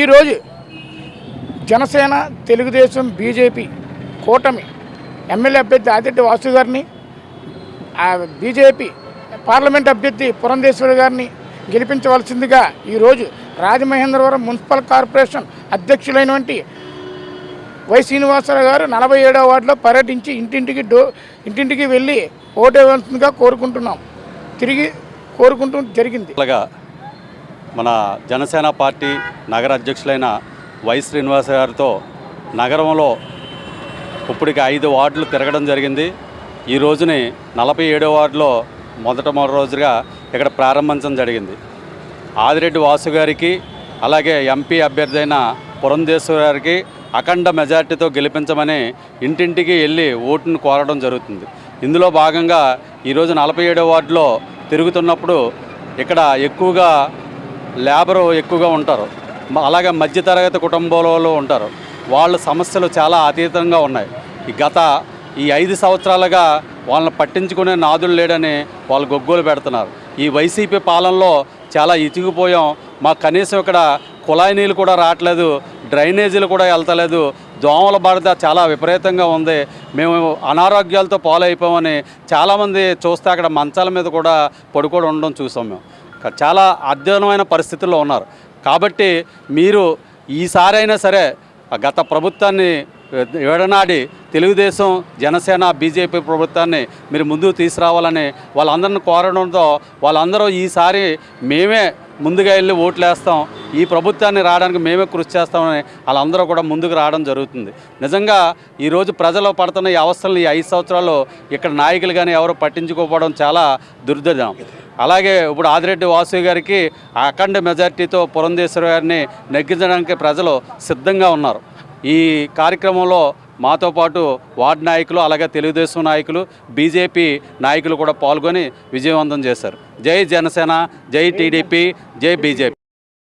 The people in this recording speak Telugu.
ఈరోజు జనసేన తెలుగుదేశం బీజేపీ కూటమి ఎమ్మెల్యే అభ్యర్థి ఆదిత్య వాసు గారిని బీజేపీ పార్లమెంట్ అభ్యర్థి పురంధేశ్వరి గారిని గెలిపించవలసిందిగా ఈరోజు రాజమహేంద్రవరం మున్సిపల్ కార్పొరేషన్ అధ్యక్షులైనటువంటి వై శ్రీనివాసరావు గారు నలభై ఏడవ వార్డులో పర్యటించి ఇంటింటికి డో ఇంటింటికి వెళ్ళి ఓటేయవలసిందిగా కోరుకుంటున్నాం. తిరిగి కోరుకుంటూ జరిగింది. అలాగా మన జనసేన పార్టీ నగర అధ్యక్షులైన వై శ్రీనివాస గారితో నగరంలో ఇప్పటికి ఐదు వార్డులు తిరగడం జరిగింది. ఈ రోజుని నలభై ఏడో వార్డులో మొదట మొదటి రోజుగా ఇక్కడ ప్రారంభించడం జరిగింది. ఆదిరెడ్డి వాసు గారికి అలాగే ఎంపీ అభ్యర్థి అయిన పురంధేశ్వర గారికి అఖండ మెజార్టీతో గెలిపించమని ఇంటింటికి వెళ్ళి ఓటును కోరడం జరుగుతుంది. ఇందులో భాగంగా ఈరోజు నలభై ఏడో వార్డులో తిరుగుతున్నప్పుడు ఇక్కడ ఎక్కువగా లేబరు ఎక్కువగా ఉంటారు. అలాగే మధ్యతరగతి కుటుంబంలో ఉంటారు. వాళ్ళ సమస్యలు చాలా అతీతంగా ఉన్నాయి. ఈ గత ఈ ఐదు సంవత్సరాలుగా వాళ్ళని పట్టించుకునే నాదులు లేడని వాళ్ళు గొగ్గోలు పెడుతున్నారు. ఈ వైసీపీ పాలనలో చాలా ఇతికిపోయాం మాకు కనీసం ఇక్కడ కుళాయి నీళ్ళు కూడా రావట్లేదు డ్రైనేజీలు కూడా వెళ్తలేదు దోమల బాధ చాలా విపరీతంగా ఉంది. మేము అనారోగ్యాలతో పాలైపోయామని చాలామంది చూస్తే అక్కడ మంచాల మీద కూడా పడుకోవడం ఉండడం చూసాం మేము. చాలా అధ్యయనమైన పరిస్థితుల్లో ఉన్నారు. కాబట్టి మీరు ఈసారైనా సరే గత ప్రభుత్వాన్ని ఏడనాడి తెలుగుదేశం జనసేన బీజేపీ ప్రభుత్వాన్ని మీరు ముందుకు తీసుకురావాలని వాళ్ళందరిని కోరడంతో వాళ్ళందరూ ఈసారి మేమే ముందుగా వెళ్ళి ఓట్లు వేస్తాం ఈ ప్రభుత్వాన్ని రావడానికి మేమే కృషి చేస్తామని వాళ్ళందరూ కూడా ముందుకు రావడం జరుగుతుంది. నిజంగా ఈరోజు ప్రజలు పడుతున్న ఈ అవస్థలను ఈ ఐదు సంవత్సరాలు ఇక్కడ నాయకులు కానీ ఎవరు పట్టించుకోకపోవడం చాలా దుర్దశం అలాగే ఇప్పుడు ఆదిరెడ్డి వాసు గారికి అఖండ మెజార్టీతో పురంధేశ్వర గారిని నెగ్గించడానికి ప్రజలు సిద్ధంగా ఉన్నారు. ఈ కార్యక్రమంలో మాతో పాటు వార్డు నాయకులు అలాగే తెలుగుదేశం నాయకులు బీజేపీ నాయకులు కూడా పాల్గొని విజయవంతం చేశారు. జై జనసేన జై టీడీపీ జై బీజేపీ.